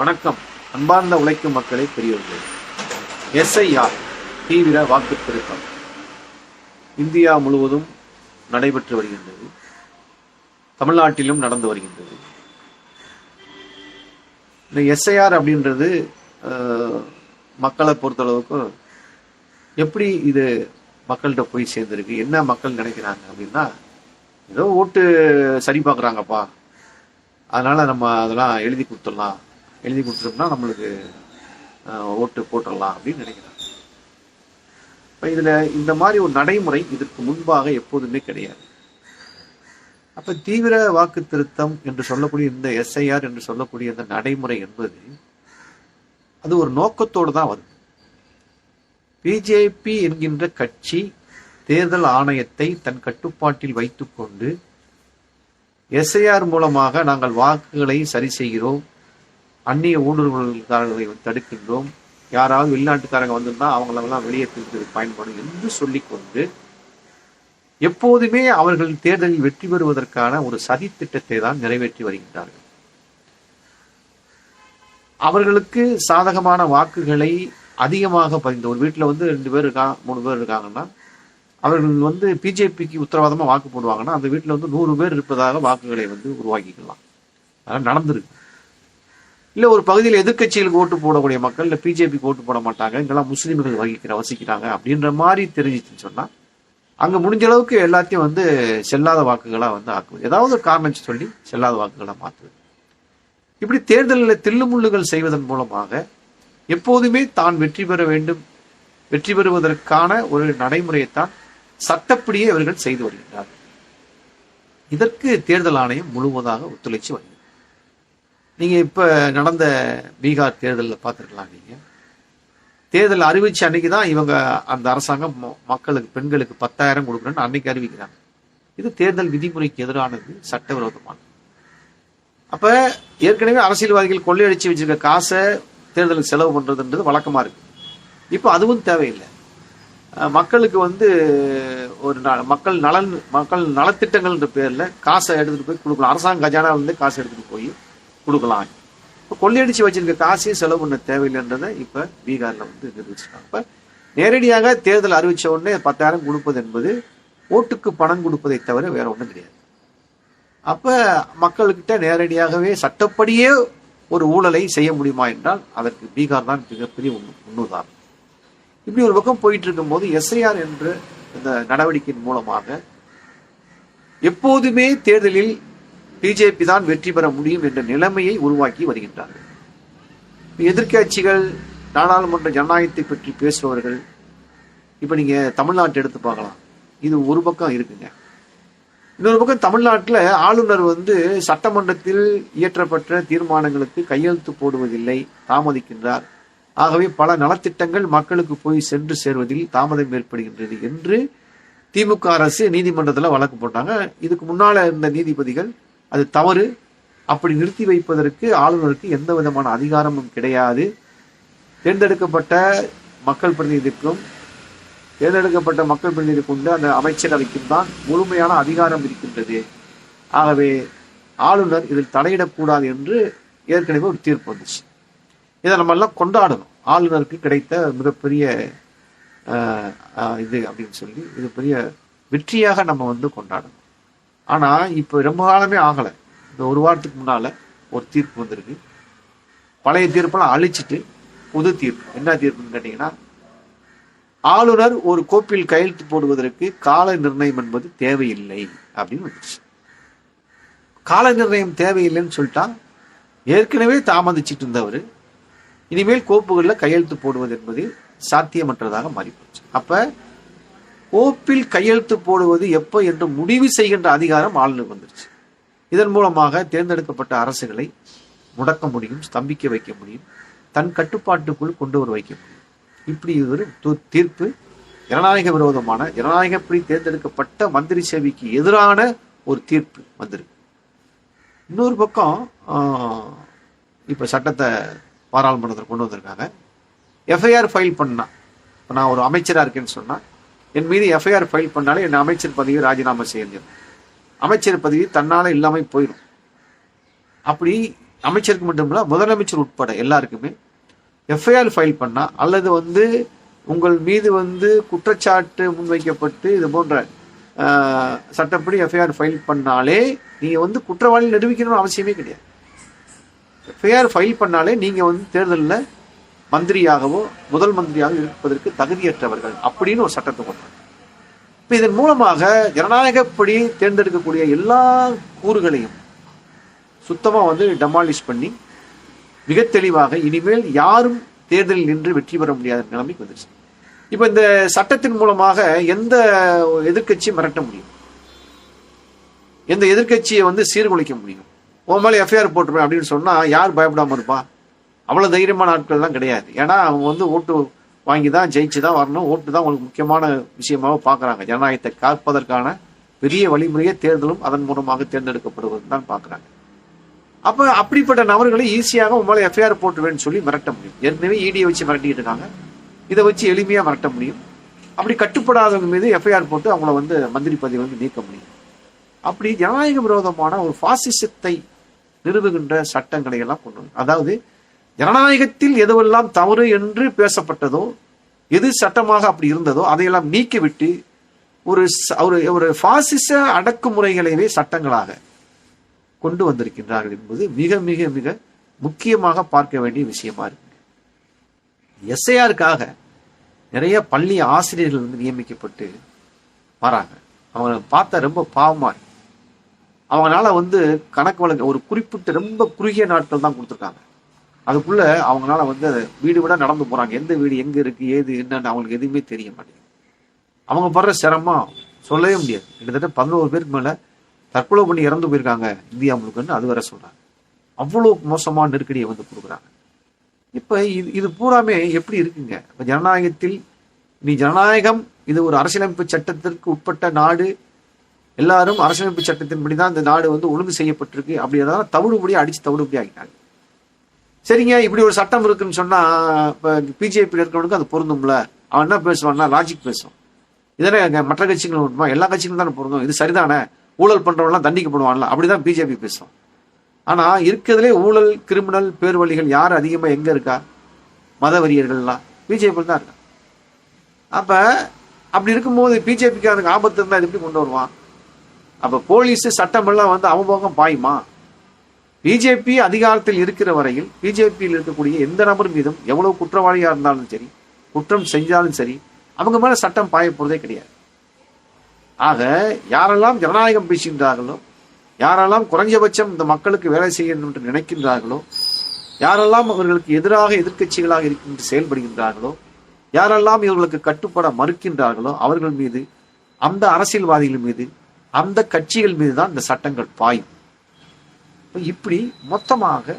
வணக்கம். அன்பார்ந்த உழைக்கும் மக்களை பெரியவர்களே எஸ்ஐஆர் தீவிர வாக்கு திருத்தம் இந்தியா முழுவதும் நடைபெற்று வருகின்றது. தமிழ்நாட்டிலும் நடந்து வருகின்றது. இந்த எஸ்ஐஆர் அப்படின்றது மக்களை பொறுத்தளவுக்கு எப்படி இது மக்கள்கிட்ட போய் சேர்ந்துருக்கு என்ன மக்கள் நினைக்கிறாங்க அப்படின்னா ஏதோ ஓட்டு சரி பார்க்குறாங்கப்பா. அதனால நம்ம அதெல்லாம் எழுதி கொடுத்துடலாம். எழுதி கொடுத்துட்டோம்னா நம்மளுக்கு ஓட்டு போட்டுடலாம் அப்படின்னு நினைக்கிறாங்க. இப்போ இதில் இந்த மாதிரி ஒரு நடைமுறை இதற்கு முன்பாக எப்போதுமே கிடையாது. அப்போ தீவிர வாக்கு திருத்தம் என்று சொல்லக்கூடிய இந்த எஸ்ஐஆர் என்று சொல்லக்கூடிய இந்த நடைமுறை என்பது அது ஒரு நோக்கத்தோடு தான் வருது. பிஜேபி என்கின்ற கட்சி தேர்தல் ஆணையத்தை தன் கட்டுப்பாட்டில் வைத்துக்கொண்டு எஸ்ஐஆர் மூலமாக நாங்கள் வாக்குகளை சரி செய்கிறோம் அந்நிய ஊடுருவல்காரர்களை தடுக்கின்றோம். யாராவது வெளிநாட்டுக்காரங்க வந்திருந்தா அவங்களெல்லாம் வெளியேற்றுவதற்கு பயன்படும் என்று சொல்லிக்கொண்டு எப்போதுமே அவர்கள் தேர்தலில் வெற்றி பெறுவதற்கான ஒரு சதி திட்டத்தை தான் நிறைவேற்றி வருகின்றார்கள். அவர்களுக்கு சாதகமான வாக்குகளை அதிகமாக பதிந்த ஒரு வீட்டில் வந்து ரெண்டு பேர் இருக்கா மூணு பேர் இருக்காங்கன்னா அவர்கள் வந்து பிஜேபிக்கு உத்தரவாதமா வாக்கு போடுவாங்கன்னா அந்த வீட்டில் வந்து நூறு பேர் இருப்பதாக வாக்குகளை வந்து உருவாக்கிக்கலாம். அதெல்லாம் நடந்திருக்கு. இல்ல ஒரு பகுதியில் எதிர்கட்சிகளுக்கு ஓட்டு போடக்கூடிய மக்கள் இல்ல பிஜேபிக்கு ஓட்டு போட மாட்டாங்க இங்கெல்லாம் முஸ்லீம்கள் வகிக்கிற வசிக்கிறாங்க அப்படின்ற மாதிரி தெரிஞ்சிச்சுன்னு சொன்னா அங்க முடிஞ்ச அளவுக்கு எல்லாத்தையும் வந்து செல்லாத வாக்குகளா வந்து ஆக்குவது ஏதாவது ஒரு காரணம் சொல்லி செல்லாத வாக்குகளா மாத்துவது இப்படி தேர்தலில் தில்லுமுள்ளுகள் செய்வதன் மூலமாக எப்போதுமே தான் வெற்றி பெற வேண்டும் வெற்றி பெறுவதற்கான ஒரு நடைமுறையைத்தான் சட்டப்படியே இவர்கள் செய்து வருகின்றார்கள். இதற்கு தேர்தல் ஆணையம் முழுவதாக ஒத்துழைச்சு வருகிறது. நீங்க இப்ப நடந்த பீகார் தேர்தலில் பார்த்துருக்கலாம் நீங்க. தேர்தல் அறிவிச்ச அன்னைக்கு தான் இவங்க அந்த அரசாங்கம் மக்களுக்கு பெண்களுக்கு பத்தாயிரம் கொடுக்குறேன்னு அன்னைக்கு அறிவிக்கிறாங்க. இது தேர்தல் விதிமுறைக்கு எதிரானது சட்டவிரோதமானது. அப்ப ஏற்கனவே அரசியல்வாதிகள் கொள்ளையடிச்சு வச்சிருக்க காசை தேர்தலுக்கு செலவு பண்றதுன்றது வழக்கமா இருக்கு. இப்போ அதுவும் தேவையில்லை. மக்களுக்கு வந்து ஒரு மக்கள் நலன் மக்கள் நலத்திட்டங்கள்ன்ற பேர்ல காசை எடுத்துட்டு போய் கொடுக்கலாம் அரசாங்க கஜானால காசு காசை எடுத்துட்டு போய் கொடுக்கலாம். இப்போ கொள்ளையடிச்சு வச்சிருக்க காசையும் செலவு பண்ண தேவையில்லைன்றதை இப்ப பீகார்ல வந்து நிரூபிச்சிருக்காங்க. இப்ப நேரடியாக தேர்தல் அறிவிச்ச உடனே பத்தாயிரம் கொடுப்பது என்பது ஓட்டுக்கு பணம் கொடுப்பதை தவிர வேற ஒன்றும் கிடையாது. அப்ப மக்கள்கிட்ட நேரடியாகவே சட்டப்படியே ஒரு ஊழலை செய்ய முடியுமா என்றால் அதற்கு பீகார் தான் மிகப்பெரிய முன்- முன்னுதாரணம். இப்படி ஒரு பக்கம் போயிட்டு இருக்கும்போது எஸ்ஐஆர் என்ற இந்த நடவடிக்கையின் மூலமாக எப்போதுமே தேர்தலில் பிஜேபி தான் வெற்றி பெற முடியும் என்ற நிலைமையை உருவாக்கி வருகின்றார்கள். எதிர்கட்சிகள் நாடாளுமன்ற ஜனநாயகத்தை பற்றி பேசுபவர்கள் இப்ப நீங்க தமிழ்நாட்டை எடுத்து பார்க்கலாம். இது ஒரு பக்கம் இருக்குங்க. இன்னொரு பக்கம் தமிழ்நாட்டில் ஆளுநர் வந்து சட்டமன்றத்தில் இயற்றப்பட்ட தீர்மானங்களுக்கு கையெழுத்து போடுவதில்லை தாமதிக்கின்றார். ஆகவே பல நலத்திட்டங்கள் மக்களுக்கு போய் சென்று சேர்வதில் தாமதம் ஏற்படுகின்றது என்று திமுக அரசு நீதிமன்றத்தில் வழக்கு போட்டாங்க. இதுக்கு முன்னால் இருந்த நீதிபதிகள் அது தவறு. அப்படி நிறுத்தி வைப்பதற்கு ஆளுநருக்கு எந்த விதமான அதிகாரமும் கிடையாது. தேர்ந்தெடுக்கப்பட்ட மக்கள் பிரதிநிதிக்கும் தேர்ந்தெடுக்கப்பட்ட மக்கள் பிரதிநிதிக்கு உண்டு. அந்த அமைச்சரவைக்கும் தான் முழுமையான அதிகாரம் இருக்கின்றது. ஆகவே ஆளுநர் இதில் தலையிடக்கூடாது என்று ஏற்கனவே ஒரு தீர்ப்பு வந்துச்சு. இதை நம்ம எல்லாம் கொண்டாடணும். ஆளுநருக்கு கிடைத்த மிகப்பெரிய இது அப்படின்னு சொல்லி இது பெரிய வெற்றியாக நம்ம வந்து கொண்டாடணும். ஆனா இப்ப ரொம்ப காலமே ஆகலை. இந்த ஒரு வாரத்துக்கு முன்னால ஒரு தீர்ப்பு வந்திருக்கு. பழைய தீர்ப்பெல்லாம் அழிச்சிட்டு புது தீர்ப்பு. என்ன தீர்ப்புன்னு கேட்டீங்கன்னா ஆளுநர் ஒரு கோப்பில் கையெழுத்து போடுவதற்கு கால நிர்ணயம் என்பது தேவையில்லை அப்படின்னு வந்துருச்சு கால நிர்ணயம் தேவையில்லைன்னு சொல்லிட்டா ஏற்கனவே தாமதிச்சிட்டு இருந்தவர். இனிமேல் கோப்புகளில் கையெழுத்து போடுவது என்பது சாத்தியமற்றதாக மாறிப்போச்சு. அப்ப கோப்பில் கையெழுத்து போடுவது எப்போ என்று முடிவு செய்கின்ற அதிகாரம் ஆளுநருக்கு வந்துருச்சு இதன் மூலமாக தேர்ந்தெடுக்கப்பட்ட அரசுகளை முடக்க முடியும் ஸ்தம்பிக்க வைக்க முடியும் தன் கட்டுப்பாட்டுக்குள் கொண்டு வர வைக்க முடியும். இப்படி ஒரு தீர்ப்பு. ஜனநாயக விரோதமான ஜனநாயகப்படி தேர்ந்தெடுக்கப்பட்ட மந்திரி சேவைக்கு எதிரான ஒரு தீர்ப்பு வந்திருக்கு. இன்னொரு பக்கம் இப்போ சட்டத்தை பாராளுமன்றத்தில் கொண்டு வந்திருக்காங்க. எஃப்ஐஆர் ஃபைல் பண்ணால் இப்போ நான் ஒரு அமைச்சராக இருக்கேன்னு சொன்னால் என் மீது எஃப்ஐஆர் ஃபைல் பண்ணாலே என் அமைச்சர் பதவியை ராஜினாமா செய்யணும் அமைச்சர் பதவி தன்னால இல்லாமல் போயிடும். அப்படி அமைச்சருக்கு மட்டுமில்ல முதலமைச்சர் உட்பட எல்லாருக்குமே எஃப்ஐஆர் ஃபைல் பண்ணால் அல்லது வந்து உங்கள் மீது வந்து குற்றச்சாட்டு முன்வைக்கப்பட்டு இது போன்ற சட்டப்படி எஃப்ஐஆர் ஃபைல் பண்ணாலே நீங்கள் வந்து குற்றவாளி நிரூபிக்கணும்னு அவசியமே கிடையாது. எஃப்ஐஆர் ஃபைல் பண்ணாலே நீங்கள் வந்து தேர்தலில் மந்திரியாகவோ முதல் மந்திரியாக இருப்பதற்கு தகுதியற்றவர்கள் அப்படின்னு ஒரு சட்டத்தை கொண்டு இப்போ இப்ப இதன் மூலமாக ஜனநாயகப்படி தேர்ந்தெடுக்கக்கூடிய எல்லா கூறுகளையும் சுத்தமா வந்து டெமாலிஷ் பண்ணி மிக தெளிவாக இனிமேல் யாரும் தேர்தலில் நின்று வெற்றி பெற முடியாத நிலைமைக்கு வந்துருச்சு. இப்ப இந்த சட்டத்தின் மூலமாக எந்த எதிர்க்கட்சியும் மிரட்ட முடியும். எந்த எதிர்க்கட்சியை வந்து சீர்குலைக்க முடியும். உன் மேலே எஃப்ஐஆர் போட்டுருவேன் அப்படின்னு சொன்னா யார் பயப்படாம இருப்பா? அவ்வளவு தைரியமான ஆட்கள்லாம் கிடையாது. ஏன்னா அவங்க வந்து ஓட்டு வாங்கி தான் ஜெயிச்சு தான் வரணும். ஓட்டு தான் உங்களுக்கு முக்கியமான விஷயமாக பார்க்குறாங்க. ஜனநாயகத்தை காப்பதற்கான பெரிய வழிமுறையே தேர்தலும் அதன் மூலமாக தேர்ந்தெடுக்கப்படுவது தான் பார்க்குறாங்க. அப்ப அப்படிப்பட்ட நபர்களை ஈஸியாக உங்களால் எஃப்ஐஆர் போட்டுருவேன்னு சொல்லி மிரட்ட முடியும். ஏற்கனவே இடியை வச்சு மிரட்டிட்டு இருக்காங்க. இதை வச்சு எளிமையா மிரட்ட முடியும். அப்படி கட்டுப்படாதவங்க மீது எஃப்ஐஆர் போட்டு அவங்கள வந்து மந்திரி பதவி வந்து நீக்க முடியும். அப்படி ஜனநாயக விரோதமான ஒரு பாசிசத்தை நிறுவுகின்ற சட்டங்களை எல்லாம் கொண்டு அதாவது ஜனநாயகத்தில் எதுவெல்லாம் தவறு என்று பேசப்பட்டதோ எது சட்டமாக அப்படி இருந்ததோ அதையெல்லாம் நீக்கிவிட்டு ஒரு ஒரு ஒரு பாசிச அடக்குமுறைகளையே சட்டங்களாக கொண்டு வந்திருக்கின்றார்கள் என்பது மிக மிக மிக முக்கியமாக பார்க்க வேண்டிய விஷயமா இருக்கு. எஸ்ஐஆருக்காக நிறைய பள்ளி ஆசிரியர்கள் வந்து நியமிக்கப்பட்டு வராங்க. அவங்க பார்த்தா ரொம்ப பாவமா இருக்கு. அவங்களால வந்து கணக்கு வழங்க ஒரு குறிப்பிட்ட ரொம்ப குறுகிய நாட்கள் தான் கொடுத்துருக்காங்க. அதுக்குள்ள அவங்களால வந்து அதை வீடு விட நடந்து போறாங்க. எந்த வீடு எங்க இருக்கு ஏது என்னன்னு அவங்களுக்கு எதுவுமே தெரிய மாட்டேங்குது. அவங்க படுற சிரமம் சொல்லவே முடியாது. கிட்டத்தட்ட பதினோரு பேருக்கு மேல தற்கொலை பண்ணி இறந்து போயிருக்காங்க இந்தியா முழுக்கன்னு அது வர சொல்றாங்க. அவ்வளோ மோசமான நெருக்கடியை வந்து கொடுக்குறாங்க. இப்ப இது இது பூராமே எப்படி இருக்குங்க? இப்ப ஜனநாயகத்தில் நீ ஜனநாயகம் இது ஒரு அரசியலமைப்பு சட்டத்திற்கு உட்பட்ட நாடு. எல்லாரும் அரசியலமைப்பு சட்டத்தின்படி தான் இந்த நாடு வந்து ஒழுங்கு செய்யப்பட்டிருக்கு. அப்படி அதான் தவிடுபடி அடிச்சு தவிடுபடி ஆகிட்டாங்க சரிங்க இப்படி ஒரு சட்டம் இருக்குன்னு சொன்னா இப்ப பிஜேபி இருக்கிறவனுக்கு அது பொருந்தும்ல? அவன் என்ன பேசுவான்னா லாஜிக் பேசும் இதெல்லாம் மற்ற கட்சிகள் உண்டுமா எல்லா கட்சிகளும் தானே பொருந்தும். இது சரிதானே? ஊழல் பண்றவன்லாம் தண்டிக்கப்படுவான்ல? அப்படிதான் பிஜேபி பேசும் ஆனா இருக்கிறதுலே ஊழல் கிரிமினல் பேர்வழிகள் யார் அதிகமா எங்க இருக்கா? மதவெறியர்கள்லாம். பிஜேபி தான் இருக்கா. அப்ப அப்படி இருக்கும்போது பிஜேபிக்கு அதுக்கு ஆபத்து இருந்தா எப்படி கொண்டு வருவான்? அப்ப போலீஸ் சட்டம் எல்லாம் வந்து அவபோகம் பாயுமா? பிஜேபி அதிகாரத்தில் இருக்கிற வரையில் பிஜேபியில் இருக்கக்கூடிய எந்த நபர் மீதும் எவ்வளவு குற்றவாளியா இருந்தாலும் சரி குற்றம் செஞ்சாலும் சரி அவங்க மேல சட்டம் பாய போறதே கிடையாது. ஆக யாரெல்லாம் ஜனநாயகம் பேசுகின்றார்களோ யாரெல்லாம் குறைஞ்சபட்சம் இந்த மக்களுக்கு வேலை செய்யணும் என்று நினைக்கின்றார்களோ யாரெல்லாம் அவர்களுக்கு எதிராக எதிர்க்கட்சிகளாக இருக்கின்ற செயல்படுகின்றார்களோ யாரெல்லாம் இவர்களுக்கு கட்டுப்பட மறுக்கின்றார்களோ அவர்கள் மீது அந்த அரசியல்வாதிகள் மீது அந்த கட்சிகள் மீது தான் இந்த சட்டங்கள் பாயும். இப்படி மொத்தமாக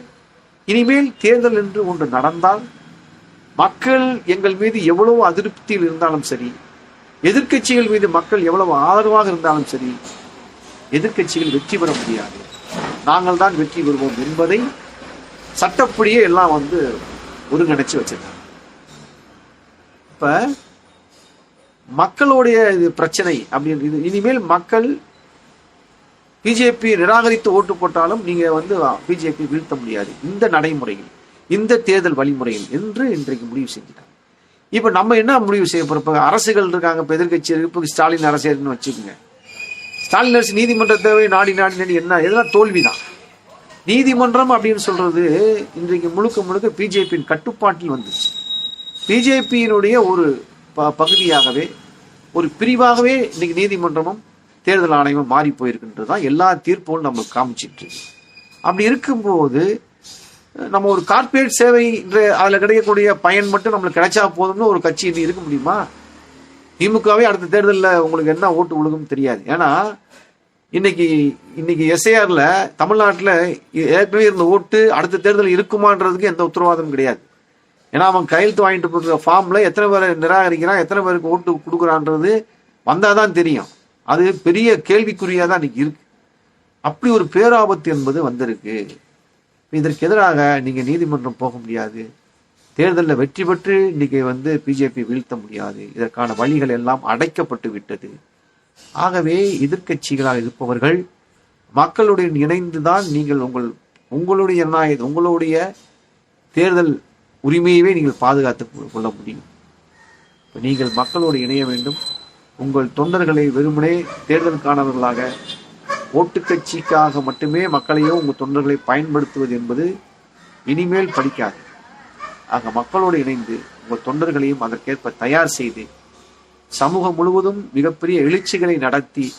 இனிமேல் தேர்தல் என்று ஒன்று நடந்தால் மக்கள் எங்கள் மீது எவ்வளவு அதிருப்தியில் இருந்தாலும் சரி எதிர்க்கட்சிகள் மீது மக்கள் எவ்வளவு ஆதரவாக இருந்தாலும் சரி எதிர்கட்சிகள் வெற்றி பெற முடியாது. நாங்கள் தான் வெற்றி பெறுவோம் என்பதை சட்டப்படியே எல்லாம் வந்து ஒருங்கிணைச்சு வச்சிருக்காங்க. இப்ப மக்களுடைய இது பிரச்சனை அப்படின்னு இனிமேல் மக்கள் பிஜேபி நிராகரித்து ஓட்டு போட்டாலும் நீங்க வந்து பிஜேபி வீழ்த்த முடியாது. இந்த நடைமுறையில் இந்த தேர்தல் வழிமுறையில் என்று இன்றைக்கு முடிவு செஞ்சுட்டாங்க இப்ப நம்ம என்ன முடிவு செய்ய போறோம்? அரசுகள் இருக்காங்க இப்ப எதிர்கட்சி இருக்கு ஸ்டாலின் அரசு வச்சுக்கோங்க. ஸ்டாலின் அரசு நீதிமன்றத்தை நாடி நாடி நாடி என்ன? இதெல்லாம் தோல்விதான். நீதிமன்றம் அப்படின்னு சொல்றது இன்றைக்கு முழுக்க முழுக்க பிஜேபியின் கட்டுப்பாட்டில் வந்துச்சு பிஜேபியினுடைய ஒரு ப- பகுதியாகவே ஒரு பிரிவாகவே இன்னைக்கு நீதிமன்றமும் தேர்தல் ஆணையமும் மாறி போயிருக்குன்றது தான் எல்லா தீர்ப்பும் நம்மளுக்கு காமிச்சிட்டு அப்படி இருக்கும்போது நம்ம ஒரு கார்ப்பரேட் சேவை என்ற அதில் கிடைக்கக்கூடிய பயன் மட்டும் நம்மளுக்கு கிடைச்சா போதும்னு ஒரு கட்சி இனி இருக்க முடியுமா? திமுகவே அடுத்த தேர்தலில் உங்களுக்கு என்ன ஓட்டு விழுகும் தெரியாது. ஏன்னா இன்னைக்கு இன்னைக்கு எஸ்ஏஆரில் தமிழ்நாட்டில் ஏற்கனவே இருந்த ஓட்டு அடுத்த தேர்தல் இருக்குமான்றதுக்கு எந்த உத்தரவாதமும் கிடையாது. ஏன்னா அவன் கையெழுத்து வாங்கிட்டு போகிற ஃபார்மில் எத்தனை பேரை நிராகரிக்கிறான் எத்தனை பேருக்கு ஓட்டு கொடுக்குறான்றது வந்தால் தான் தெரியும். அது பெரிய கேள்விக்குறியா தான் இன்னைக்கு இருக்கு. அப்படி ஒரு பேராபத்து என்பது வந்திருக்கு. இதற்கு எதிராக நீங்க நீதிமன்றம் போக முடியாது. தேர்தலில் வெற்றி பெற்று இன்னைக்கு வந்து பிஜேபி வீழ்த்த முடியாது. இதற்கான வழிகள் எல்லாம் அடைக்கப்பட்டு விட்டது. ஆகவே எதிர்க்கட்சிகளாக இருப்பவர்கள் மக்களுடன் இணைந்துதான் நீங்கள் உங்கள் உங்களுடைய ஜனநாயகம் உங்களுடைய தேர்தல் உரிமையவே நீங்கள் பாதுகாத்து கொள்ள முடியும். நீங்கள் மக்களோடு இணைய வேண்டும். உங்கள் தொண்டர்களை வெறுமனே தேர்தலுக்கானவர்களாக ஓட்டு கட்சிக்காக மட்டுமே மக்களையோ உங்கள் தொண்டர்களை பயன்படுத்துவது என்பது இனிமேல் படிக்காது. ஆக மக்களோடு இணைந்து உங்கள் தொண்டர்களையும் அதற்கேற்ப தயார் செய்து சமூகம் முழுவதும் மிகப்பெரிய எழுச்சிகளை நடத்தி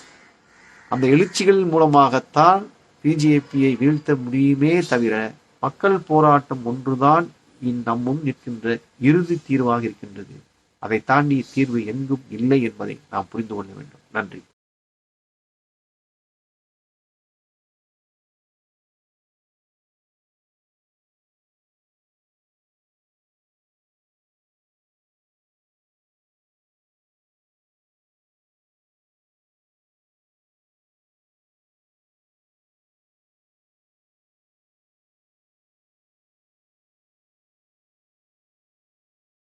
அந்த எழுச்சிகள் மூலமாகத்தான் பிஜேபியை வீழ்த்த முடியுமே தவிர மக்கள் போராட்டம் ஒன்றுதான் இந்நம்மும் நிற்கின்ற இறுதி தீர்வாக இருக்கின்றது. அதை தாண்டி தீர்வு எங்கும் இல்லை என்பதை நாம் புரிந்து கொள்ள வேண்டும். நன்றி.